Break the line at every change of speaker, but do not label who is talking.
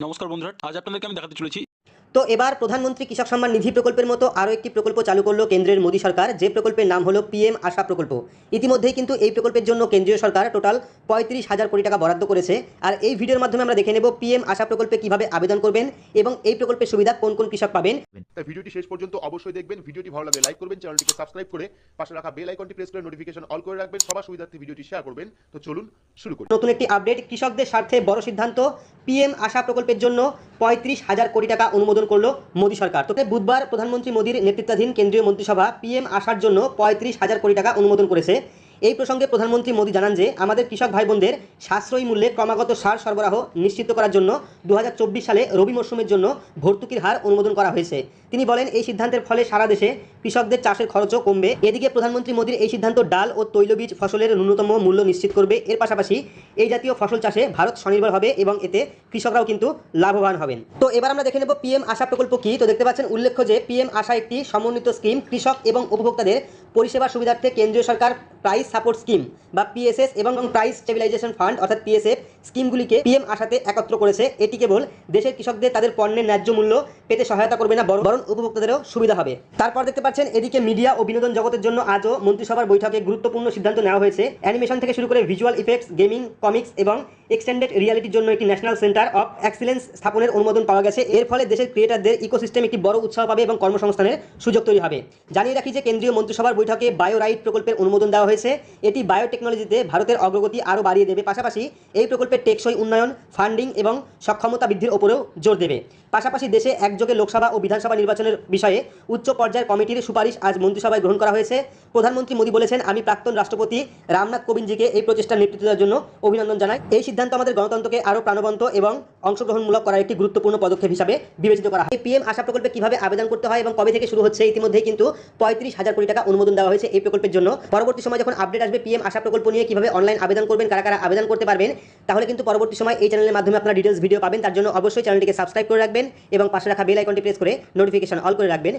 নমস্কার বন্ধুরা আজ আপনাদেরকে আমি দেখাতে চলেছি।
তো এবার প্রধানমন্ত্রী কৃষক সম্মান নিধি প্রকল্পের মতো আরও একটি প্রকল্প চালু করল কেন্দ্রের মোদী সরকার। যে প্রকল্পের নাম হলো পিএম আশা প্রকল্প। ইতিমধ্যেই কিন্তু এই প্রকল্পের জন্য কেন্দ্রীয় সরকার টোটাল পঁয়ত্রিশ হাজার কোটি টাকা বরাদ্দ করেছে। আর এই ভিডিওর মাধ্যমে আমরা দেখে নেব পিএম আশা প্রকল্পে কীভাবে আবেদন করবেন এবং এই প্রকল্পের সুবিধা কোন কোন কৃষক পাবেন।
তাই ভিডিওটি শেষ পর্যন্ত অবশ্যই দেখবেন। ভিডিওটি ভালো লাগলে লাইক করবেন চ্যানেলটিকে সাবস্ক্রাইব করে পাশে রাখা বেল আইকনটি প্রেস করে নোটিফিকেশন অল করে রাখবেন। সবার সুবিধার্থে ভিডিওটি শেয়ার করবেন। তো চলুন শুরু করি।
নতুন একটি আপডেট কৃষকদের স্বার্থে বড় সিদ্ধান্ত। পিএম আশা প্রকল্পের জন্য পঁয়ত্রিশ হাজার কোটি টাকা অনুমোদন করল মোদী সরকার। তো বুধবার প্রধানমন্ত্রী মোদীর নেতৃত্বাধীন কেন্দ্রীয় মন্ত্রিসভা পিএম আশার জন্য পঁয়ত্রিশ হাজার কোটি টাকা অনুমোদন করেছে। এই প্রসঙ্গে প্রধানমন্ত্রী মোদী জানান যে, আমাদের কৃষক ভাই বোনদের সাশ্রয়ী মূল্যে ক্রমাগত সার সরবরাহ নিশ্চিত করার জন্য দু হাজার চব্বিশ সালে রবি মরশুমের জন্য ভর্তুকির হার অনুমোদন করা হয়েছে। তিনি বলেন, এই সিদ্ধান্তের ফলে সারা দেশে কৃষকদের চাষের খরচও কমবে। এদিকে প্রধানমন্ত্রী মোদীর এই সিদ্ধান্ত ডাল ও তৈলবীজ ফসলের ন্যূনতম মূল্য নিশ্চিত করবে। এর পাশাপাশি এই জাতীয় ফসল চাষে ভারত স্বনির্ভর হবে এবং এতে কৃষকরাও কিন্তু লাভবান হবেন। তো এবার আমরা দেখে নেব পিএম আশা প্রকল্প কি। তো দেখতে পাচ্ছেন উল্লেখ্য যে পিএম আশা একটি সমন্বিত স্কিম, কৃষক এবং উপভোক্তাদের পরিষেবা সুবিধার্থে কেন্দ্রীয় সরকার প্রাইস সাপোর্ট স্কিম বা পিএসএস এবং প্রাইস স্টেবিলাইজেশন ফান্ড অর্থাৎ পিএসএফ স্কিমগুলিকে পিএম আশাতে একত্র করেছে। এটি কেবল দেশের কৃষকদের তাদের পণ্যের ন্যায্য মূল্য পেতে সহায়তা করবে না, বরং উপভোক্তাদেরও সুবিধা হবে। তারপর দেখতে পাচ্ছেন, এদিকে মিডিয়া ও বিনোদন জগতের জন্য আজও মন্ত্রিসভার বৈঠকে গুরুত্বপূর্ণ সিদ্ধান্ত নেওয়া হয়েছে। অ্যানিমেশন থেকে শুরু করে ভিজুয়াল ইফেক্টস, গেমিং, কমিক্স এবং এক্সটেন্ডেড রিয়ালিটির জন্য একটি ন্যাশনাল সেন্টার অফ এক্সিলেন্স স্থাপনের অনুমোদন পাওয়া গেছে। এর ফলে দেশের ক্রিয়েটারদের ইকোসিস্টেম একটি বড় উৎসাহ পাবে এবং কর্মসংস্থানের সুযোগ তৈরি হবে। জানিয়ে রাখি যে কেন্দ্রীয় মন্ত্রিসভার বৈঠকে বায়ো রাইট প্রকল্পের অনুমোদন দেওয়া হয়েছে। এটি বায়োটেকনোলজিতে ভারতের অগ্রগতি আরও বাড়িয়ে দেবে। পাশাপাশি এই প্রকল্পের টেকসই উন্নয়ন ফান্ডিং এবং সক্ষমতা বৃদ্ধির ওপরেও জোর দেবে। পাশাপাশি দেশে একযোগে লোকসভা ও বিধানসভা নির্বাচনের বিষয়ে উচ্চ পর্যায়ের কমিটির সুপারিশ আজ মন্ত্রিসভায় গ্রহণ করা হয়েছে। প্রধানমন্ত্রী মোদী বলেছেন, আমি প্রাক্তন রাষ্ট্রপতি রামনাথ কোবিন্দজিকে এই প্রচেষ্টার নেতৃত্ব দেওয়ার জন্য অভিনন্দন জানাই। এই সিদ্ধান্ত আমাদের গণতন্ত্রকে আরও প্রাণবন্ত এবং অংশগ্রহণমূলক করার একটি গুরুত্বপূর্ণ পদক্ষেপ হিসাবে বিবেচিত করা হয়। পিএম আশা প্রকল্পে কীভাবে আবেদন করতে হয় এবং কবে থেকে শুরু হচ্ছে ইতিমধ্যেই কিন্তু পঁয়ত্রিশ হাজার কোটি টাকা অনুমোদন দেওয়া হয়েছে এই প্রকল্পের জন্য। পরবর্তী সময় যখন আপডেট আসবে পিএম আশা প্রকল্প নিয়ে কীভাবে অনলাইন আবেদন করবেন, কারা কারা আবেদন করতে পারবেন, তাহলে কিন্তু পরবর্তী সময় এই চ্যানেলের মাধ্যমে আপনারা ডিটেলস ভিডিও পাবেন। তার জন্য অবশ্যই চ্যানেলটিকে সাবস্ক্রাইব করে রাখবেন এবং পাশে রাখা বেল আইকনটি প্রেস করে নোটিফিকেশন অল করে রাখবেন।